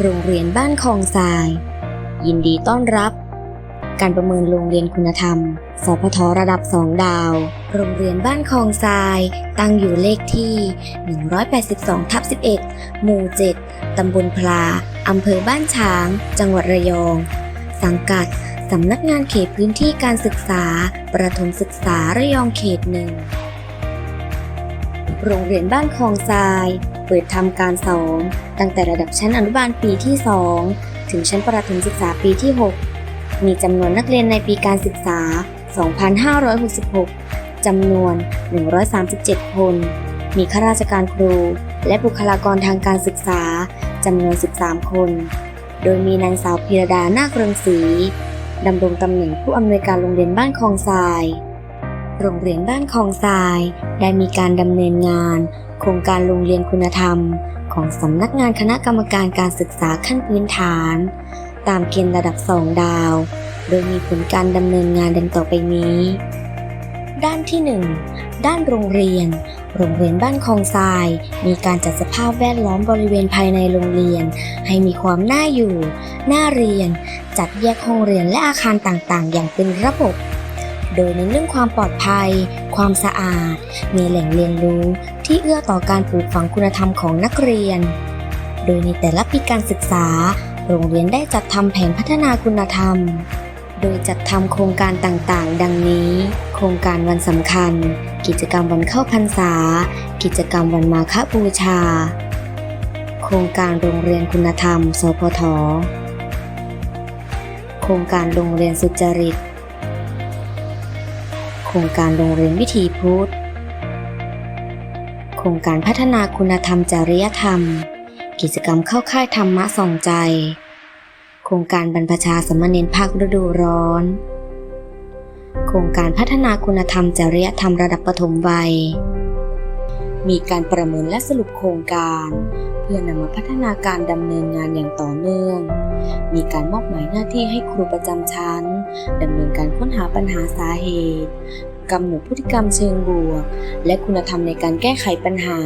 โรงเรียนบ้านคลองทราย ยินดีต้อนรับ การประเมินโรงเรียนคุณธรรม สพทระดับ 2 ดาว โรงเรียนบ้านคลองทราย ตั้งอยู่เลขที่ 182ทับ11 หมู่ 7 ตำบลพลา อำเภอบ้านฉาง จังหวัดระยอง สังกัดสำนักงานเขตพื้นที่การศึกษา ประถมศึกษาระยองเขตหนึ่งโรงเรียนบ้านคลองทราย ปิดทำการสอนตั้งแต่ระดับชั้นอนุบาลปีที่ 2 ถึงชั้นประถมศึกษาปีที่ 6 มีจำนวนนักเรียนในปีการศึกษา 2566 จำนวน 137 คน มีข้าราชการครู และบุคลากรทางการศึกษา จำนวน 13 คน โดยมีนางสาวพีรดา นาคเรืองศรีดำรงตำแหน่งผู้อำนวยการโรงเรียนบ้านคลองทราย โรงเรียนบ้านคลองทราย ได้มีการดำเนินงาน โครงการโรงเรียนคุณธรรม ของสำนักงานคณะกรรมการการศึกษาขั้นพื้นฐาน ตามเกณฑ์ระดับ2ดาว โดยมีผลการดำเนินงานดังต่อไปนี้ ด้านที่ 1 ด้านโรงเรียน โรงเรียนบ้านคลองทราย มีการจัดสภาพแวดล้อมบริเวณภายในโรงเรียน ให้มีความน่าอยู่ น่าเรียน จัดแยกห้องเรียนและอาคารต่างๆ อย่างเป็นระบบโดยในเรื่องความปลอดภัย ความสะอาด มีแหล่งเรียนรู้ ที่เอื้อต่อการปลูกฝังคุณธรรมของนักเรียน โดยในแต่ละปีการศึกษา โรงเรียนได้จัดทำแผนพัฒนาคุณธรรม โดยจัดทำโครงการต่างๆ ดังนี้ โครงการวันสำคัญ กิจกรรมวันเข้าพรรษา กิจกรรมวันมาฆบูชา โครงการโรงเรียนคุณธรรม สพท โครงการโรงเรียนสุจริต โครงการโรงเรียนวิถีพุทธ ครงการพัฒนาคุณธรรมจริยธรรม กิจกรรมเข้าค่ายธรรมะส่องใจ โครงการบรรพชาสมเณรภาคฤดูร้อน โครงการพัฒนาคุณธรรมจริยธรรมระดับปฐมวัย มีการประเมินและสรุปโครงการ เพื่อนำมาพัฒนาการดำเนินงานอย่างต่อเนื่อง มีการมอบหมายหน้าที่ให้ครูประจำชั้นดำเนินการค้นหาปัญหาสาเหตุ กำหนดพฤติกรรมเชิงบวก และคุณธรรมในการแก้ไขปัญหา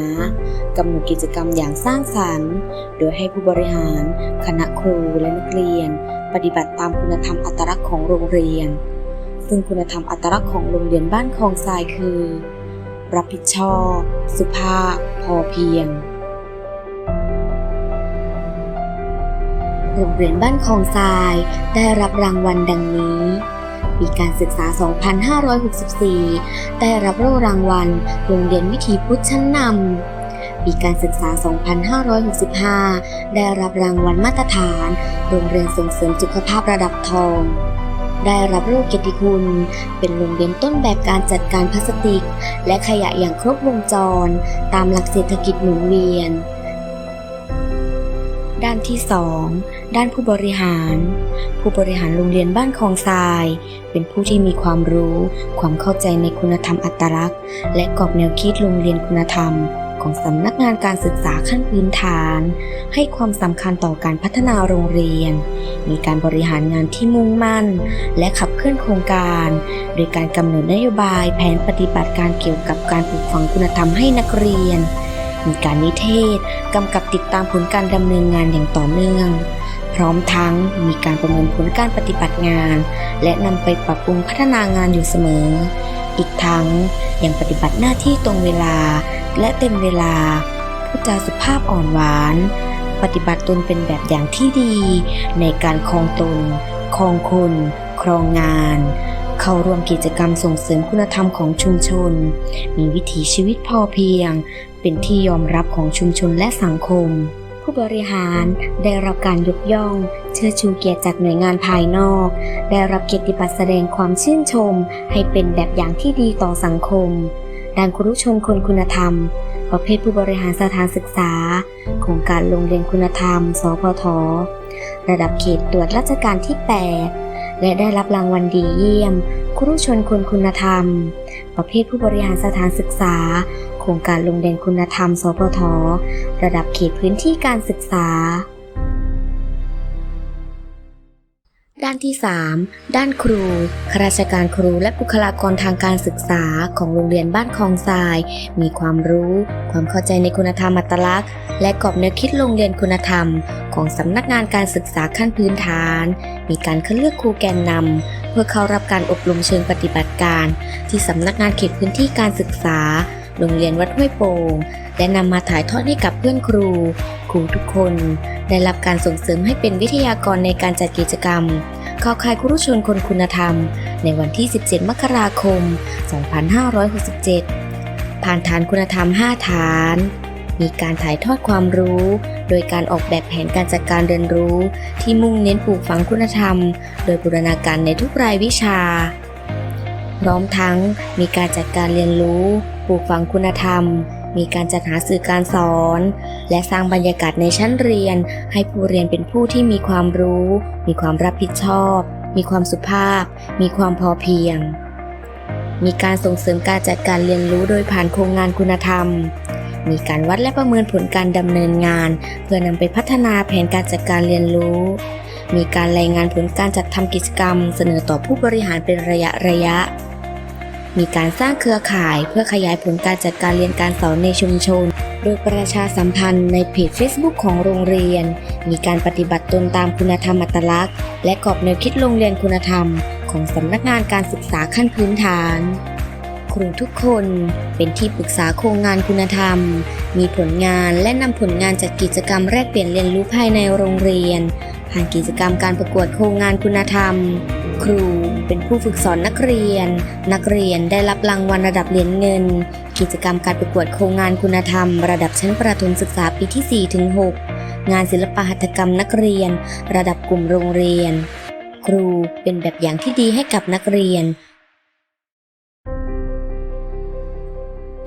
กำหนดกิจกรรมอย่างสร้างสรรค์ โดยให้ผู้บริหาร คณะครูและนักเรียน ปฏิบัติตามคุณธรรมอัตลักษณ์ของโรงเรียน ซึ่งคุณธรรมอัตลักษณ์ของโรงเรียนบ้านคลองทรายคือ รับผิดชอบ สุภาพ พอเพียงโรงเรียนบ้านคลองทรายได้รับรางวัลดังนี้ ปีการศึกษา 2564 ได้รับโล่รางวัล โรงเรียนวิถีพุทธชั้นนำ ปีการศึกษา 2565 ได้รับรางวัลมาตรฐาน โรงเรียนส่งเสริมสุขภาพระดับทอง ได้รับโล่เกียรติคุณ เป็นโรงเรียนต้นแบบการจัดการพลาสติก และขยะอย่างครบวงจร ตามหลักเศรษฐกิจหมุนเวียน ด้านที่ 2 ด้านผู้บริหาร ผู้บริหารโรงเรียนบ้านคลองทราย เป็นผู้ที่มีความรู้ ความเข้าใจในคุณธรรมอัตลักษณ์ และกรอบแนวคิดโรงเรียนคุณธรรม ของสำนักงานการศึกษาขั้นพื้นฐาน ให้ความสำคัญต่อการพัฒนาโรงเรียน มีการบริหารงานที่มุ่งมั่น และขับเคลื่อนโครงการ โดยการกำหนดนโยบายแผนปฏิบัติการเกี่ยวกับการปลูกฝังคุณธรรมให้นักเรียน มีการนิเทศ กำกับติดตามผลการดำเนินงานอย่างต่อเนื่อง พร้อมทั้งมีการประเมินผลการปฏิบัติงาน และนำไปปรับปรุงพัฒนางานอยู่เสมอ อีกทั้งยังปฏิบัติหน้าที่ตรงเวลา และเต็มเวลาพูดจาสุภาพอ่อนหวาน ปฏิบัติตนเป็นแบบอย่างที่ดี ในการครองตนครองคนครองงานเข้าร่วมกิจกรรมส่งเสริมคุณธรรมของชุมชน มีวิถีชีวิตพอเพียง เป็นที่ยอมรับของชุมชนและสังคม ผู้บริหารได้รับการยกย่อง เชิดชูเกียรติจากหน่วยงานภายนอก ได้รับเกียรติบัตรแสดงความชื่นชม ให้เป็นแบบอย่างที่ดีต่อสังคมด้านครุชนคนคุณธรรม ประเภทผู้บริหารสถานศึกษา โครงการโรงเรียนคุณธรรม สพท ระดับเขตตรวจราชการที่ 8 และได้รับรางวัลดีเยี่ยม ครุชนคนคุณธรรม ประเภทผู้บริหารสถานศึกษา ครงการโรงเรียนคุณธรรม สพท ระดับเขตพื้นที่การศึกษา ด้านที่ 3 ด้านครู ข้าราชการครูและบุคลากรทางการศึกษาของโรงเรียนบ้านคลองทราย มีความรู้ ความเข้าใจในคุณธรรมอัตลักษณ์ และกรอบแนวคิดโรงเรียนคุณธรรม ของสำนักงานการศึกษาขั้นพื้นฐาน มีการคัดเลือกครูแกนนำเพื่อเข้ารับการอบรมเชิงปฏิบัติการ ที่สำนักงานเขตพื้นที่การศึกษา โรงเรียนวัดห้วยโป่งและนำมาถ่ายทอดให้กับเพื่อนครู ครูทุกคน ได้รับการส่งเสริมให้เป็นวิทยากรในการจัดกิจกรรมเข้าค่ายครุชนคนคุณธรรม ในวันที่ 17 มกราคม 2567 ผ่านฐานคุณธรรม 5 ฐาน มีการถ่ายทอดความรู้ โดยการออกแบบแผนการจัดการเรียนรู้ ที่มุ่งเน้นปลูกฝังคุณธรรม โดยบูรณาการในทุกรายวิชา พร้อมทั้งมีการจัดการเรียนรู้ ปลูกฝังคุณธรรม มีการจัดหาสื่อการสอน และสร้างบรรยากาศในชั้นเรียน ให้ผู้เรียนเป็นผู้ที่มีความรู้ มีความรับผิดชอบ มีความสุภาพ มีความพอเพียง มีการส่งเสริมการจัดการเรียนรู้โดยผ่านโครงงานคุณธรรม มีการวัดและประเมินผลการดำเนินงาน เพื่อนำไปพัฒนาแผนการจัดการเรียนรู้มีการรายงานผลการจัดทำกิจกรรม เสนอต่อผู้บริหารเป็นระยะระยะ มีการสร้างเครือข่ายเพื่อขยายผลการจัดการเรียนการสอนในชุมชน โดยประชาสัมพันธ์ในเพจ Facebook ของโรงเรียน มีการปฏิบัติตนตามคุณธรรมอัตลักษณ์ และกรอบแนวคิดโรงเรียนคุณธรรม ของสำนักงานการศึกษาขั้นพื้นฐานครูทุกคนเป็นที่ปรึกษาโครงงานคุณธรรม มีผลงานและนำผลงานจากกิจกรรมแลกเปลี่ยนเรียนรู้ภายในโรงเรียน ผ่านกิจกรรมการประกวดโครงงานคุณธรรม ครูเป็นผู้ฝึกสอนนักเรียน นักเรียนได้รับรางวัลระดับเหรียญเงิน กิจกรรมการประกวดโครงงานคุณธรรม ระดับชั้นประถมศึกษาปีที่4ถึง6งานศิลปหัตถกรรมนักเรียน ระดับกลุ่มโรงเรียน ครูเป็นแบบอย่างที่ดีให้กับนักเรียน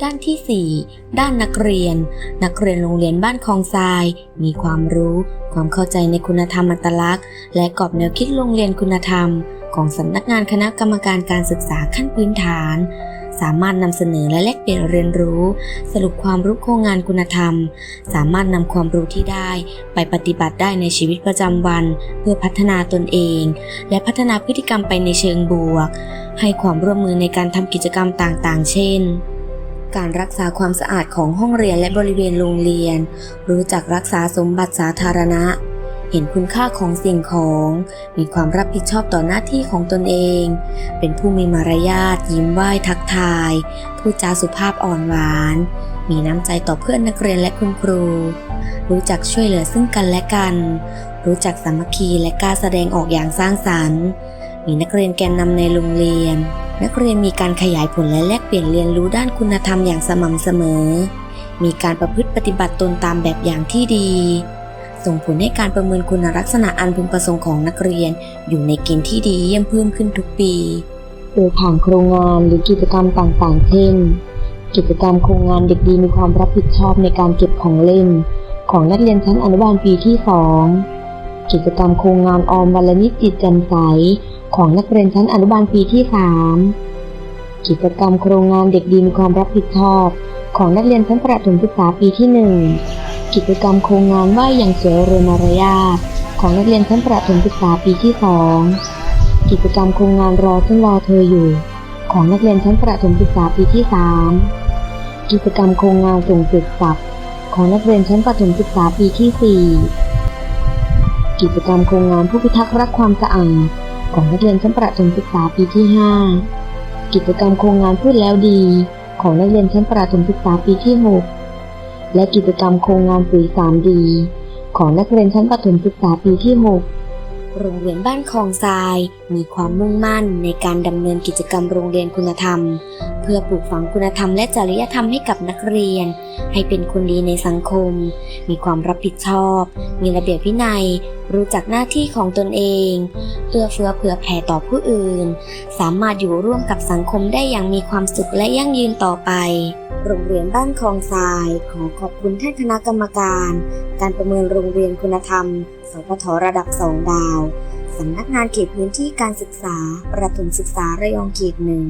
ด้านที่ 4 ด้านนักเรียน นักเรียนโรงเรียนบ้านคลองทราย มีความรู้ ความเข้าใจในคุณธรรมอัตลักษณ์ และกรอบแนวคิดโรงเรียนคุณธรรม ของสำนักงานคณะกรรมการการศึกษาขั้นพื้นฐาน สามารถนำเสนอและแลกเปลี่ยนเรียนรู้ สรุปความรู้โครงงานคุณธรรม สามารถนำความรู้ที่ได้ ไปปฏิบัติได้ในชีวิตประจำวัน เพื่อพัฒนาตนเอง และพัฒนาพฤติกรรมไปในเชิงบวก ให้ความร่วมมือในการทำกิจกรรมต่างๆ เช่นการรักษาความสะอาดของห้องเรียนและบริเวณโรงเรียน รู้จักรักษาสมบัติสาธารณะ เห็นคุณค่าของสิ่งของ มีความรับผิดชอบต่อหน้าที่ของตนเอง เป็นผู้มีมารยาทยิ้มไหว้ทักทาย พูดจาสุภาพอ่อนหวาน มีน้ำใจต่อเพื่อนนักเรียนและคุณครู รู้จักช่วยเหลือซึ่งกันและกัน รู้จักสามัคคีและกล้าแสดงออกอย่างสร้างสรรค์ มีนักเรียนแกนนำในโรงเรียน นักเรียนมีการขยายผลและแลกเปลี่ยนเรียนรู้ด้านคุณธรรมอย่างสม่ำเสมอ มีการประพฤติปฏิบัติตนตามแบบอย่างที่ดี ส่งผลให้การประเมินคุณลักษณะอันพึงประสงค์ของนักเรียน อยู่ในเกณฑ์ที่ดีเยี่ยมเพิ่มขึ้นทุกปี โดยผ่านโครงงานหรือกิจกรรมต่างๆ เช่น กิจกรรมโครงงานเด็กดีมีความรับผิดชอบในการเก็บของเล่น ของนักเรียนชั้นอนุบาลปีที่ 2 กิจกรรมโครงงานออมวันละนิดจิตแจ่มใสของนักเรียนชั้นอนุบาลปีที่ 3 กิจกรรมโครงงานเด็กดีมีความรับผิดชอบ ของนักเรียนชั้นประถมศึกษาปีที่ 1 กิจกรรมโครงงานไหว้อย่างสวยเรือนมารยาทของนักเรียนชั้นประถมศึกษาปีที่2กิจกรรมโครงงานรอซึ่งรอเธออยู่ ของนักเรียนชั้นประถมศึกษาปีที่3กิจกรรมโครงงานส่งเสร็จสับของนักเรียนชั้นประถมศึกษาปีที่4กิจกรรมโครงงานผู้พิทักษ์รักความสะอาดของนักเรียนชั้นประถมศึกษาปีที่5กิจกรรมโครงงานพูดแล้วดี ของนักเรียนชั้นประถมศึกษาปีที่6 และกิจกรรมโครงงานสื่อสารดีของนักเรียนชั้นประถมศึกษาปีที่ 6 โรงเรียนบ้านคลองทราย มีความมุ่งมั่นในการดำเนินกิจกรรมโรงเรียนคุณธรรม เพื่อปลูกฝังคุณธรรมและจริยธรรมให้กับนักเรียน ให้เป็นคนดีในสังคม มีความรับผิดชอบ มีระเบียบวินัย รู้จักหน้าที่ของตนเอง เอื้อเฟื้อเผื่อแผ่ต่อผู้อื่น สามารถอยู่ร่วมกับสังคมได้อย่างมีความสุขและยั่งยืนต่อไป โรงเรียนบ้านคลองทราย ขอขอบคุณท่านคณะกรรมการ การประเมินโรงเรียนคุณธรรม สพทระดับสองดาว สำนักงานเขตพื้นที่การศึกษา ประถมศึกษาระยองเขตหนึ่ง